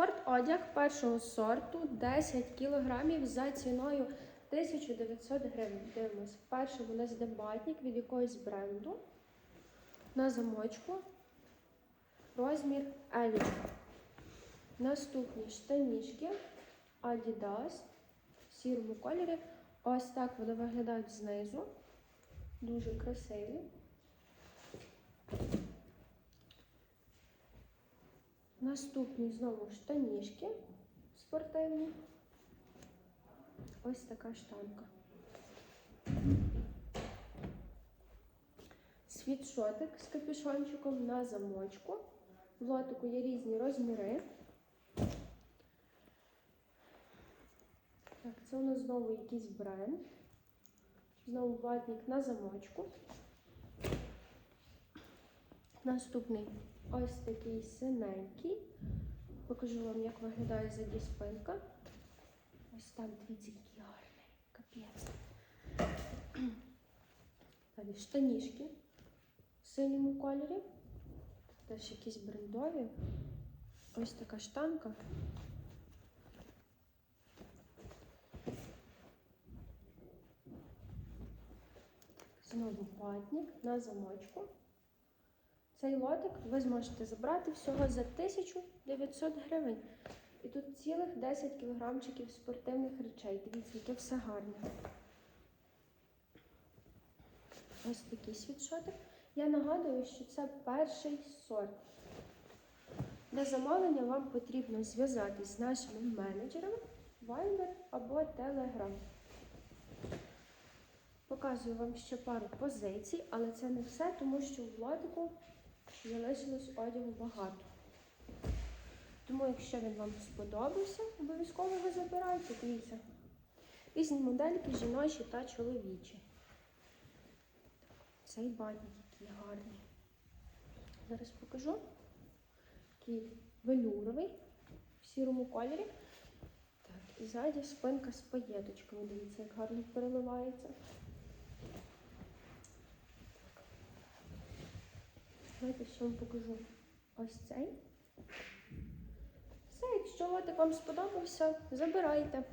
Спортодяг першого сорту 10 кілограмів за ціною 1900 гривень. Дивимось. Перший у нас дебатник від якогось бренду. На замочку. Розмір елічка. Наступні штанішки Adidas в сірому кольорі. Ось так вони виглядають знизу. Дуже красиві. Наступні знову штанішки спортивні. Ось така штанка. Світшотик з капюшончиком на замочку. В лотику є різні розміри. Так, це у нас знову якийсь бренд. Знову ватник на замочку. Наступний ось такий синенький. Покажу вам, як виглядає ззаді спинка. Ось там дивіться, який гарний. Капець. Далі в синьому кольорі. Теж якісь брендові. Ось така штанка. Знову ватник на замочку. Цей лотик ви зможете забрати всього за 1900 гривень. І тут цілих 10 кілограмчиків спортивних речей. Дивіться, яке все гарне. Ось такий світшотик. Я нагадую, що це перший сорт. Для замовлення вам потрібно зв'язатись з нашими менеджерами Viber або Telegram. Показую вам ще пару позицій, але це не все, тому що в лотику залишилось одягу багато. Тому, якщо він вам сподобався, обов'язково ви забирайте, дивіться. Різні модельки жіночі та чоловічі. Цей батник який гарний. Зараз покажу. Такий велюровий в сірому кольорі. Так, і ззаді спинка з паєточками. Дивіться, як гарно переливається. Давайте ще вам покажу ось цей. Все, якщо лотик вам сподобався, забирайте.